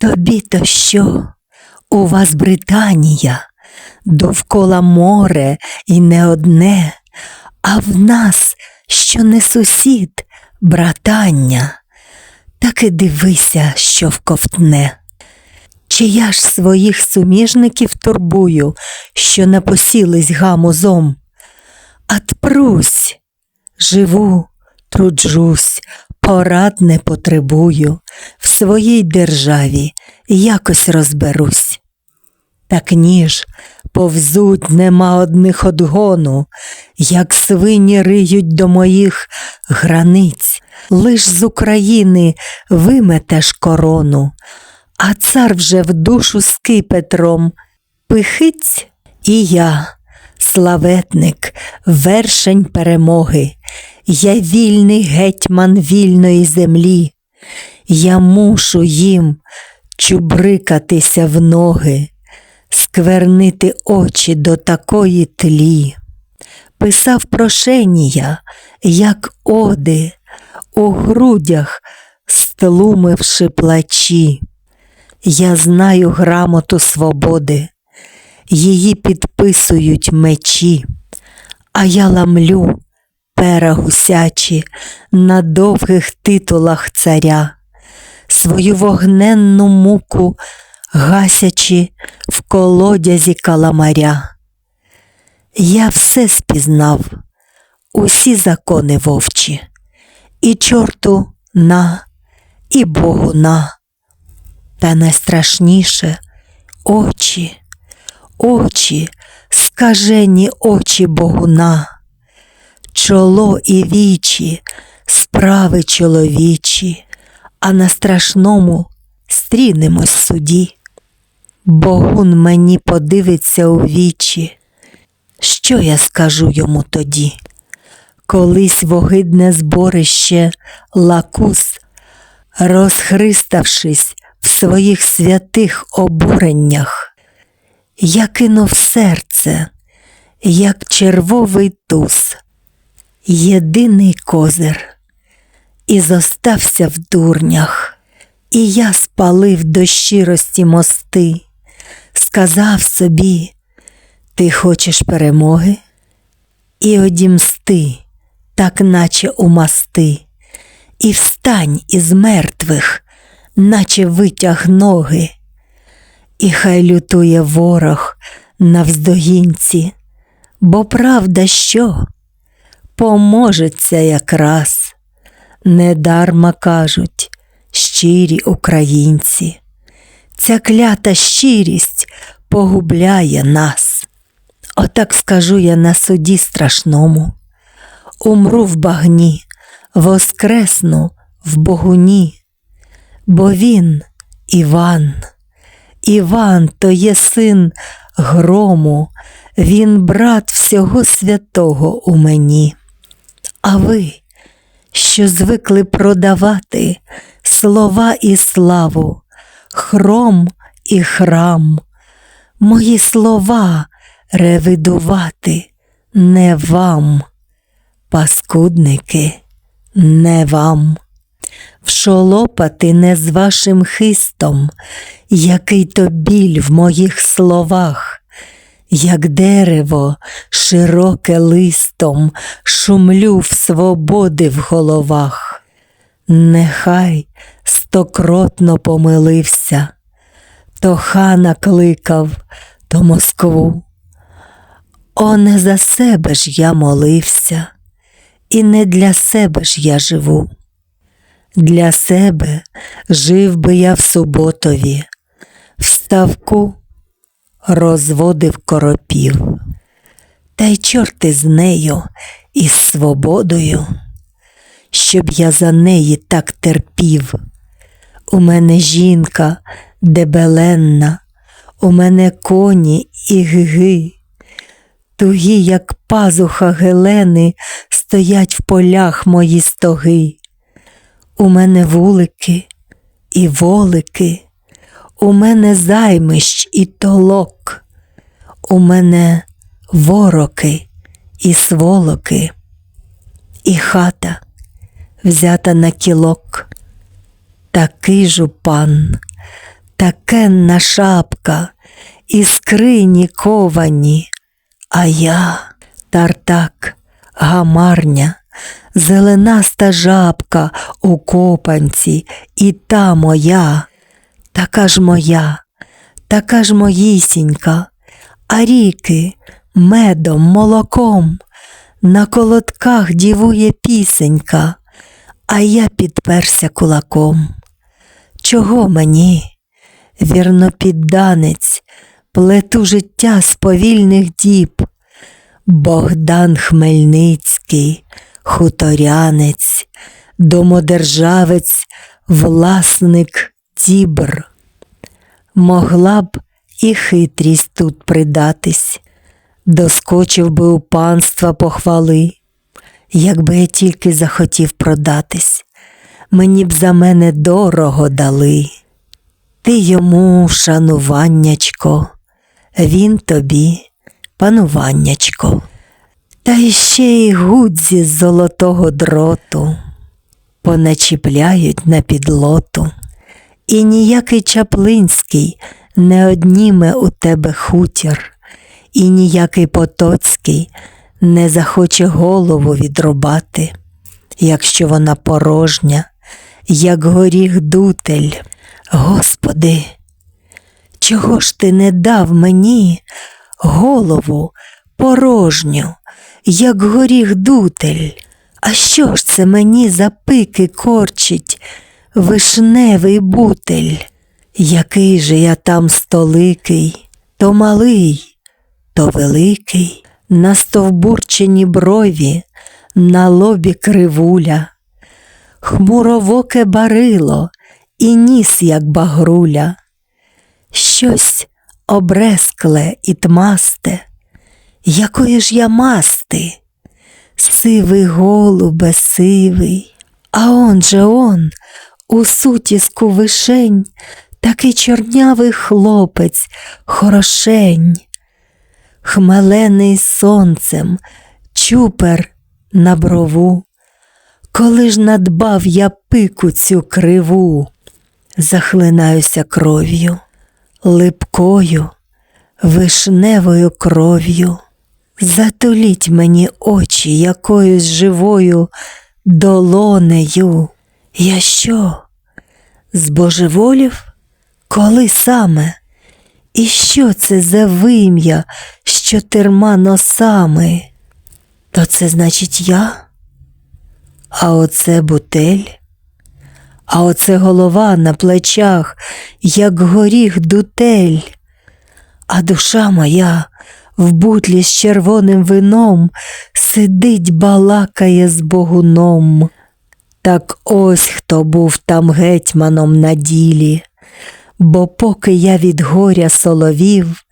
Тобі то що? У вас Британія, довкола море і не одне, а в нас, що не сусід, братання, так і дивися, що вковтне. Чи я ж своїх суміжників турбую, що напосілись гамузом? Атпрусь, живу, труджусь, порад не потребую, в своїй державі якось розберусь. Так ніж повзуть нема одних одгону, як свині риють до моїх границь, лиш з України виметеш корону, а цар вже в душу скипетром пихиць і я, славетник, вершень перемоги, я вільний гетьман вільної землі, я мушу їм чубрикатися в ноги, сквернити очі до такої тлі. Писав прошенія, як оди, у грудях стлумивши плачі. Я знаю грамоту свободи, її підписують мечі, а я ламлю пера гусячі на довгих титулах царя, свою вогненну муку гасячи в колодязі каламаря. Я все спізнав, усі закони вовчі, і чорту на, і Богу на. Та найстрашніше очі, очі, скажені очі Богуна, чоло і вічі, справи чоловічі, а на страшному стрінемось суді. Богун мені подивиться у вічі, що я скажу йому тоді? Колись вогидне зборище лакус, розхриставшись в своїх святих обуреннях, я кинув серце, як червовий туз, єдиний козир, і зостався в дурнях, і я спалив до щирості мости, сказав собі, ти хочеш перемоги? І одімсти, так наче умасти, і встань із мертвих, наче витяг ноги, і хай лютує ворог навздогінці, бо правда що поможеться якраз, недарма кажуть щирі українці. Ця клята щирість погубляє нас. Отак скажу я на суді страшному, умру в багні, воскресну в богуні, бо він, Іван, Іван то є син грому, він брат всього святого у мені. А ви, що звикли продавати слова і славу, хром і храм, мої слова ревидувати не вам, паскудники, не вам, вшолопати не з вашим хистом, який то біль в моїх словах, як дерево широке листом, шумлю в свободи в головах. Нехай стокротно помилився, то хана кликав, то Москву. О, не за себе ж я молився, і не для себе ж я живу. Для себе жив би я в суботові, в ставку розводив коропів, та й чорти з нею і з свободою, щоб я за неї так терпів. У мене жінка дебеленна, у мене коні і гиги, тугі, як пазуха Гелени, стоять в полях мої стоги. У мене вулики і волики, у мене займищ і толок, у мене вороки і сволоки, і хата взята на кілок, такий жупан, такенна шапка, і скрині ковані, а я тартак, гамарня, зеленаста жабка у копанці, і та моя, така ж моя, така ж моїсінька, а ріки медом, молоком, на колодках дівує пісенька, а я підперся кулаком. Чого мені, вірно підданець, плету життя з повільних діб, Богдан Хмельницький, хуторянець, домодержавець, власник дібр. Могла б і хитрість тут придатись, доскочив би у панства похвали, якби я тільки захотів продатись, мені б за мене дорого дали. Ти йому шануваннячко, він тобі пануваннячко. Та іще й гудзі з золотого дроту поначіпляють на підлоту, і ніякий Чаплинський не одніме у тебе хутір, і ніякий Потоцький не захоче голову відрубати, якщо вона порожня, як горіх дутель. Господи, чого ж ти не дав мені голову порожню, як горіх дутель? А що ж це мені за пики корчить вишневий бутель? Який же я там столикий, то малий, то великий, на стовбурчені брові, на лобі кривуля, хмуровоке барило і ніс, як багруля, щось обрескле і тмасте, якої ж я масти, сивий голубе, сивий, а он же он, у сутіску вишень, такий чорнявий хлопець, хорошень, хмелений сонцем, чупер на брову. Коли ж надбав я пику цю криву, захлинаюся кров'ю, липкою, вишневою кров'ю. Затуліть мені очі якоюсь живою долонею. Я що? Збожеволів? Коли саме? І що це за вим'я з чотирма носами? То це значить я? А оце бутель? А оце голова на плечах, як горіх дутель, а душа моя в бутлі з червоним вином сидить, балакає з богуном. Так ось хто був там гетьманом на ділі, бо поки я від горя соловів,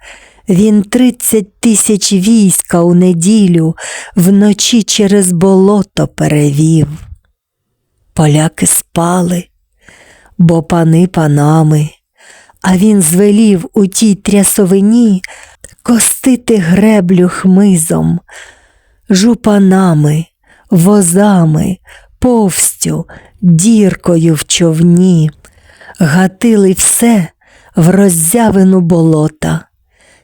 він тридцять тисяч війська у неділю вночі через болото перевів. Поляки спали, бо пани панами, а він звелів у тій трясовині костити греблю хмизом, жупанами, возами, повстю, діркою в човні, гатили все в роззявину болота,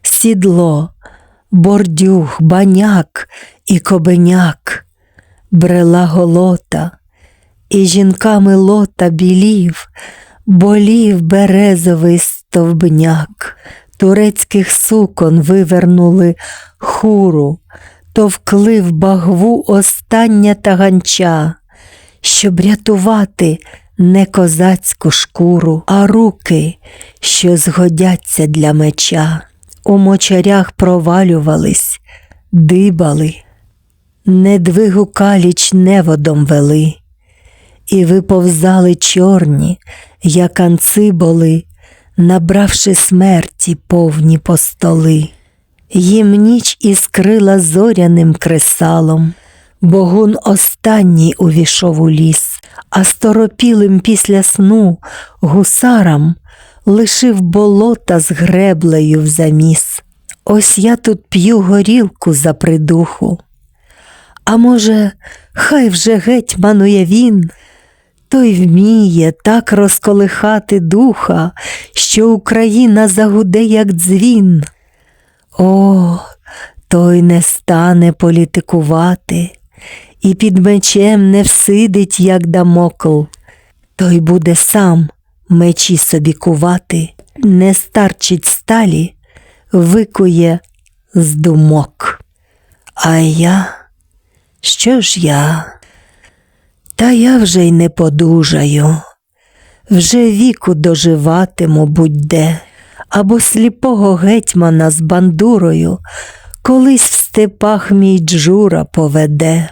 сідло, бордюг, баняк і кобеняк, брела голота, і жінками лота білів, болів березовий стовбняк, турецьких сукон вивернули хуру, товкли в багву остання таганча, щоб рятувати не козацьку шкуру, а руки, що згодяться для меча, у мочарях провалювались, дибали, недвигу каліч неводом вели, і виповзали чорні, як анциболи, набравши смерті повні постоли. Їм ніч іскрила зоряним кресалом, Богун останній увійшов у ліс, а сторопілим після сну гусарам лишив болота з греблею в заміс. Ось я тут п'ю горілку за придуху. А може, хай вже гетьманує він, той вміє так розколихати духа, що Україна загуде, як дзвін. О, той не стане політикувати і під мечем не всидить, як дамокл. Той буде сам мечі собі кувати, не старчить сталі, викує з думок. А я, що ж я? Та я вже й не подужаю, вже віку доживатиму будь-де, або сліпого гетьмана з бандурою колись степах мій джура поведе.